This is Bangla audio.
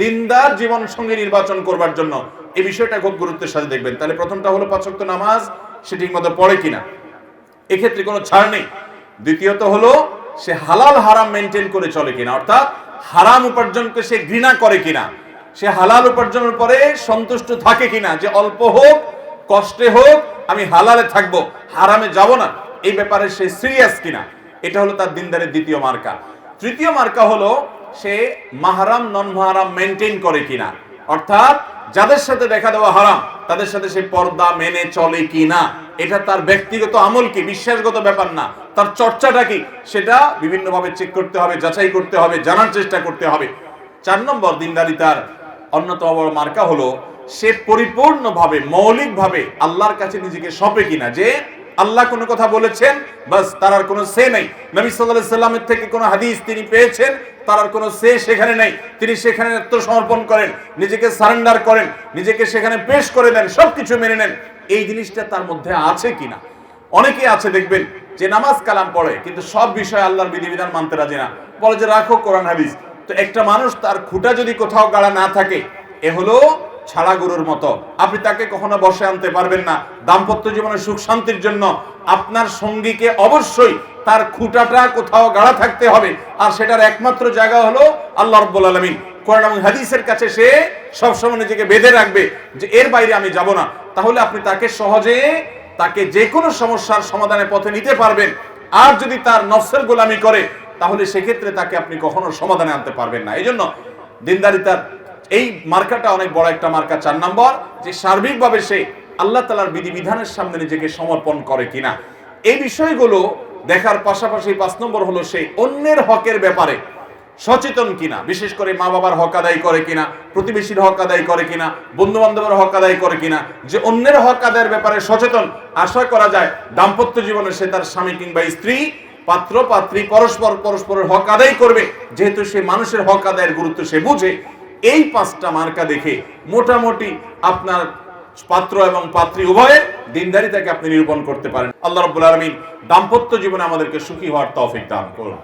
দিনদার জীবন সঙ্গে নির্বাচন করবার জন্য। এই বিষয়টা খুব গুরুত্বের সাথে দেখবেন। তাহলে প্রথমটা হলো পাঁচক্ত নামাজ, সে ঠিক মতো পড়ে কিনা? এক্ষেত্রে কোনো ছাড় নেই। দ্বিতীয়ত হলো, সে হালাল হারাম মেনটেন করে চলে কিনা? অর্থাৎ হারাম উপার্জনকে সে ঘৃণা করে কিনা? সে হালাল উপার্জনের পরে সন্তুষ্ট থাকে কিনা? যে অল্প হোক, কষ্টে হোক, আমি হালালে থাকব, হারামে যাব না, এই ব্যাপারে সে সিরিয়াস কিনা? এটা হলো তার দিনদারের দ্বিতীয় মার্কা। তৃতীয় মার্কা হলো সে মাহারাম নন মাহারাম মেনটেন করে কিনা। অর্থাৎ যাদের সাথে দেখা দেওয়া হারাম, তাদের সাথে সে পর্দা মেনে চলে কিনা। এটা তার ব্যক্তিগত আমল কি? বিশ্বাসগত ব্যাপার না। তার চর্চাটা কি? সেটা বিভিন্নভাবে চেক করতে হবে, যাচাই করতে হবে, জানার চেষ্টা করতে হবে। চার নম্বর দিনদারি তার অন্যতম বড় মার্কা হলো, সে পরিপূর্ণভাবে, মৌলিকভাবে আল্লাহর কাছে নিজেকে সঁপে কিনা। যে আল্লাহ কোনো কথা বলেছেন, বাস তার আর কোনো সে নেই। নবী সাল্লাল্লাহু সাল্লামের থেকে কোনো হাদিস তিনি পেয়েছেন তার আর কোনো সে সেখানে নেই। তিনি সেখানে আত্মসমর্পণ করেন, নিজেকে সারেন্ডার করেন, নিজেকে সেখানে পেশ করে দেন, সবকিছু মেনে নেন। এই জিনিসটা তার মধ্যে আছে কিনা? অনেকে আছে, দেখবেন, যে নামাজ কালাম পড়ে, কিন্তু সব বিষয়ে আল্লাহর বিধিবিধান মানতে রাজি না। বলে যে, রাখো কোরআন, হাদিস। তো একটা মানুষ তার খুঁটা যদি কোথাও গাড়া না থাকে, এ হলো ছাড়া গরুর মতো। আপনি তাকে কখনো বসে আনতে পারবেন না। দাম্পত্য জীবনের সুখ শান্তির জন্য আপনার সঙ্গীকে অবশ্যই তার খুঁটাটা কোথাও গাড়া থাকতে হবে। আর সেটার একমাত্র জায়গা হলো আল্লাহ রব্বুল আলমিন। কোরআন এবং হাদিসের কাছে সে সবসময় নিজেকে বেঁধে রাখবে যে এর বাইরে আমি যাব না। তাহলে আপনি তাকে সহজে তাকে যে কোনো সমস্যার সমাধানের পথে নিতে পারবেন। আর যদি তার নফসের গোলামি করে, তাহলে সেক্ষেত্রে তাকে আপনি কখনো সমাধানে আনতে পারবেন না। এই জন্য দিনদারিতার এই মার্কাটা অনেক বড় একটা মার্কা, চার নম্বর, যে সার্বিকভাবে সে আল্লাহ তালার বিধিবিধানের সামনে নিজেকে সমর্পণ করে কিনা। এই বিষয়গুলো দেখার পাশাপাশি পাঁচ নম্বর হলো সে অন্যের হকের ব্যাপারে সচেতন কিনা। বিশেষ করে মা বাবার হক আদায় করে কিনা, প্রতিবেশীর হক আদায় করে কিনা বন্ধু বান্ধবের হক আদায় করে কিনা, যে অন্যের হক আদায়ের ব্যাপারে সচেতন, আশা করা যায় দাম্পত্য জীবনে সে তার স্বামী কিংবা স্ত্রী, পাত্র, পাত্রী, পরস্পর, পরস্পরের হক আদায় করবে। যেহেতু সে মানুষের হক আদায়ের গুরুত্ব সে বুঝে। এই পাঁচটা মার্কা দেখে মোটামুটি আপনার পাত্র এবং পাত্রী উভয়ের দিনদারিতাকে আপনি নিরূপণ করতে পারেন। আল্লাহ রব্বুল আলমিন দাম্পত্য জীবনে আমাদেরকে সুখী হওয়ার তৌফিক দান করুন।